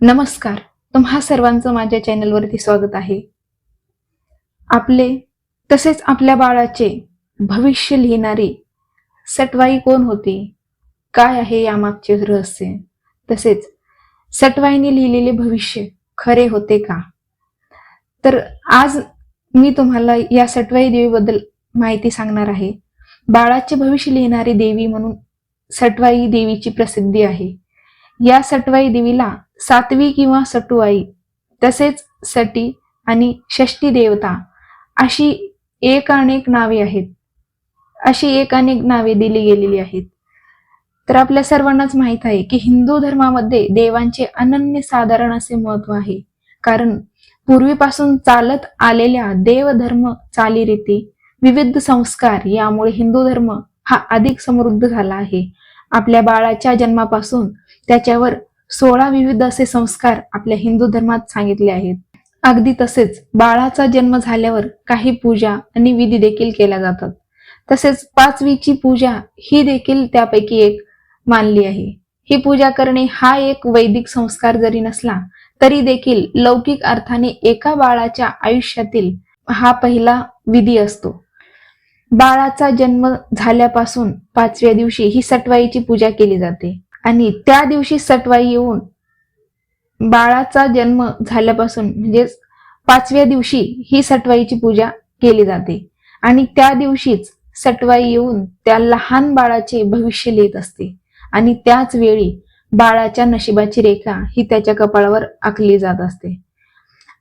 नमस्कार. तुम्हा सर्वांचं माझ्या चॅनलवरती स्वागत आहे. आपले तसेच आपल्या बाळाचे भविष्य लिहिणारी सटवाई कोण होती? काय आहे यामागचे रहस्य? तसेच सटवाईने लिहिलेले भविष्य खरे होते का? तर आज मी तुम्हाला या सटवाई देवीबद्दल माहिती सांगणार आहे. बाळाचे भविष्य लिहिणारी देवी म्हणून सटवाई देवीची प्रसिद्धी आहे. या सटवाई देवीला सातवी किंवा सटुआई तसेच सटी आणि षष्टी देवता अशी एक अनेक नावे आहेत. अशी एक अनेक नावे दिली गेलेली आहेत. तर आपल्या सर्वांनाच माहीत आहे की हिंदू धर्मामध्ये देवांचे अनन्य साधारण असे महत्त्व आहे. कारण पूर्वीपासून चालत आलेल्या देवधर्म चालीरीती विविध संस्कार यामुळे हिंदू धर्म हा अधिक समृद्ध झाला आहे. आपल्या बाळाच्या जन्मापासून त्याच्यावर सोळा विविध असे संस्कार आपल्या हिंदू धर्मात सांगितले आहेत. अगदी तसेच बाळाचा जन्म झाल्यावर काही पूजा आणि विधी देखील केल्या जातात. तसेच पाचवीची पूजा ही देखील त्यापैकी एक मानली आहे. ही पूजा करणे हा एक वैदिक संस्कार जरी नसला तरी देखील लौकिक अर्थाने एका बाळाच्या आयुष्यातील हा पहिला विधी असतो. बाळाचा जन्म झाल्यापासून पाचव्या दिवशी ही सटवाईची पूजा केली जाते. आणि त्या दिवशी सटवाई येऊन बाळाचा जन्म झाल्यापासून म्हणजेच पाचव्या दिवशी ही सटवाईची पूजा केली जाते. आणि त्या दिवशीच सटवाई येऊन त्या लहान बाळाचे भविष्य लिहित असते. आणि त्याच वेळी बाळाच्या नशिबाची रेखा ही त्याच्या कपाळावर आखली जात असते.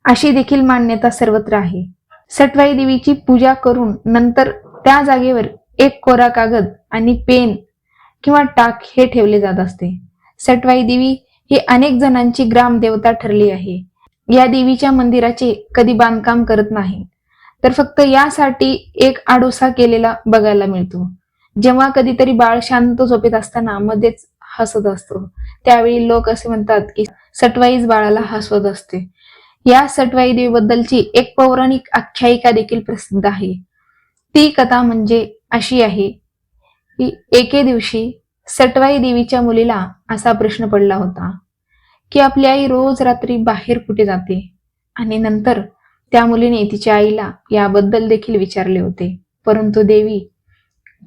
अशी देखील मान्यता सर्वत्र आहे. सटवाई देवीची पूजा करून नंतर त्या जागेवर एक कोरा कागद आणि पेन किंवा टाक हे ठेवले जात असते. सटवाई देवी ही अनेक जणांची ग्रामदेवता ठरली आहे. या देवीच्या मंदिराचे कधी बांधकाम करत नाही. तर फक्त यासाठी एक आडोसा केलेला बघायला मिळतो. जेव्हा कधीतरी बाळ शांत झोपेत असताना मध्येच हसत असतो. त्यावेळी लोक असे म्हणतात की सटवाईच बाळाला हसवत असते. या सटवाई देवीबद्दलची एक पौराणिक आख्यायिका देखील प्रसिद्ध आहे. ती कथा म्हणजे अशी आहे. की एके दिवशी सटवाई देवीच्या मुलीला असा प्रश्न पडला होता की आपली आई रोज रात्री बाहेर कुठे जाते? आणि नंतर त्या मुलीने तिच्या आईला याबद्दल देखील विचारले होते. परंतु देवी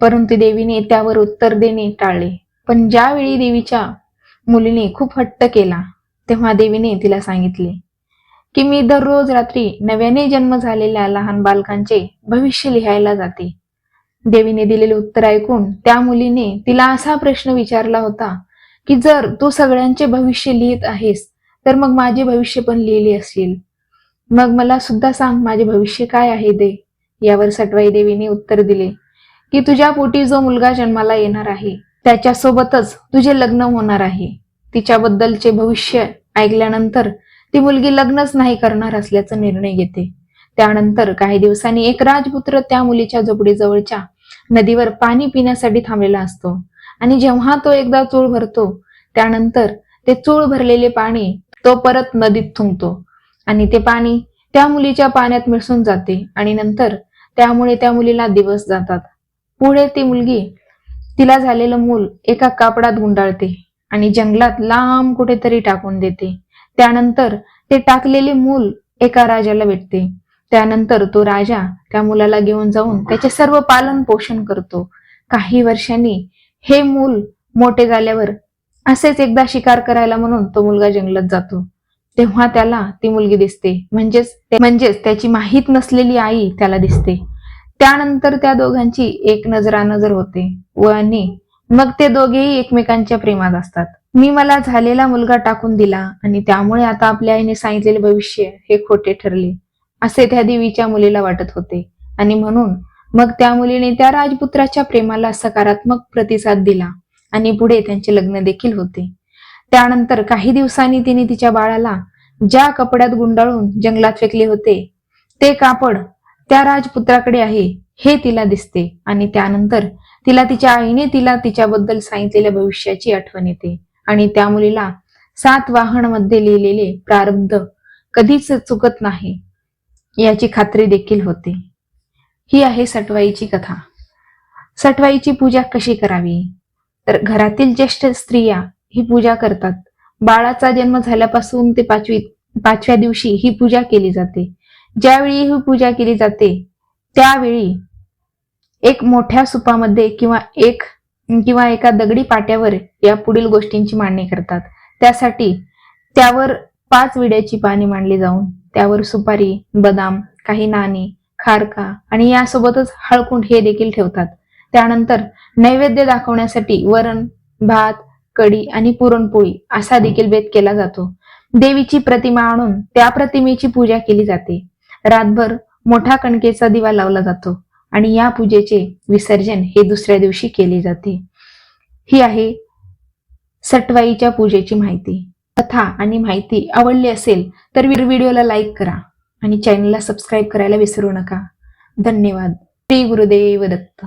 परंतु देवीने त्यावर उत्तर देणे टाळले. पण ज्यावेळी देवीच्या मुलीने खूप हट्ट केला तेव्हा देवीने तिला सांगितले की मी दररोज रात्री नव्याने जन्म झालेल्या लहान बालकांचे भविष्य लिहायला जाते. देवीने दिलेले उत्तर ऐकून त्या मुलीने तिला असा प्रश्न विचारला होता की जर तू सगळ्यांचे भविष्य लिहित आहेस तर मग माझे भविष्य पण लिहिले असतील. मग मला सुद्धा सांग माझे भविष्य काय आहे दे यावर सटवाई देवीने उत्तर दिले की तुझ्या पोटी जो मुलगा जन्माला येणार आहे त्याच्यासोबतच तुझे लग्न होणार आहे. तिच्याबद्दलचे भविष्य ऐकल्यानंतर ती मुलगी लग्नच नाही करणार असल्याचा निर्णय घेते. त्यानंतर काही दिवसांनी एक राजपुत्र त्या मुलीच्या झोपडीजवळच्या नदीवर पाणी पिण्यासाठी थांबलेला असतो. आणि जेव्हा तो एकदा चूळ भरतो त्यानंतर ते चूळ भरलेले पाणी तो परत नदीत थुंकतो. आणि ते पाणी त्या मुलीच्या पाण्यात मिसळून जाते आणि नंतर त्यामुळे त्या मुलीला दिवस जातात. पुढे ती मुलगी तिला झालेलं मूल एका कापडात गुंडाळते आणि जंगलात लांब कुठेतरी टाकून देते. त्यानंतर ते टाकलेले मूल एका राजाला भेटते. त्यानंतर तो राजा त्या मुलाला घेऊन जाऊन त्याचे सर्व पालन पोषण करतो. काही वर्षांनी हे मूल मोठे झाल्यावर असेच एकदा शिकार करायला म्हणून तो मुलगा जंगलात जातो. तेव्हा त्याला ती मुलगी दिसते. म्हणजेच म्हणजेच त्याची माहीत नसलेली आई त्याला दिसते. त्यानंतर त्या दोघांची एक नजरानजर होते. व आणि मग ते दोघेही एकमेकांच्या प्रेमात असतात. मी मला झालेला मुलगा टाकून दिला आणि त्यामुळे आता आपल्या आईने सांगितलेले भविष्य हे खोटे ठरले. असे त्या देवीच्या मुलीला वाटत होते. आणि म्हणून मग त्या मुलीने त्या राजपुत्राच्या प्रेमाला सकारात्मक प्रतिसाद दिला आणि पुढे त्यांचे लग्न देखील होते. त्यानंतर काही दिवसांनी तिने तिच्या बाळाला ज्या कपड्यात गुंडाळून जंगलात फेकले होते ते कापड त्या राजपुत्राकडे आहे हे तिला दिसते आणि त्यानंतर तिला तिच्या आईने तिला तिच्याबद्दल सांगितलेल्या भविष्याची आठवण येते. आणि त्या मुलीला सात वाहनमध्ये लिहिलेले प्रारब्ध कधीच चुकत नाही. याची खात्री देखील होते. ही आहे सटवाईची कथा. सटवाईची पूजा कशी करावी? तर घरातील ज्येष्ठ स्त्रिया ही पूजा करतात. बाळाचा जन्म झाल्यापासून ते पाचवी पाचव्या दिवशी ही पूजा केली जाते. ज्यावेळी ही पूजा केली जाते त्यावेळी एक मोठ्या सुपामध्ये किंवा एक किंवा एका दगडी पाट्यावर या पुढील गोष्टींची मांडणी करतात. त्यासाठी त्यावर पाच विड्याची पाने मांडली जाऊन त्यावर सुपारी बदाम काही नाणी खारका आणि यासोबतच हळकुंड हे देखील ठेवतात. त्यानंतर नैवेद्य दाखवण्यासाठी वरण भात कढी आणि पुरणपोळी असा देखील भेद केला जातो. देवीची प्रतिमा आणून त्या प्रतिमेची पूजा केली जाते. रातभर मोठा कणकेचा दिवा लावला जातो आणि या पूजेचे विसर्जन हे दुसऱ्या दिवशी केले जाते. ही आहे सटवाईच्या पूजेची माहिती. कथा आणि माहिती आवडली असेल तर व्हिडिओला लाईक करा आणि चॅनलला सबस्क्राईब करायला विसरू नका. धन्यवाद. श्री गुरुदेव दत्त.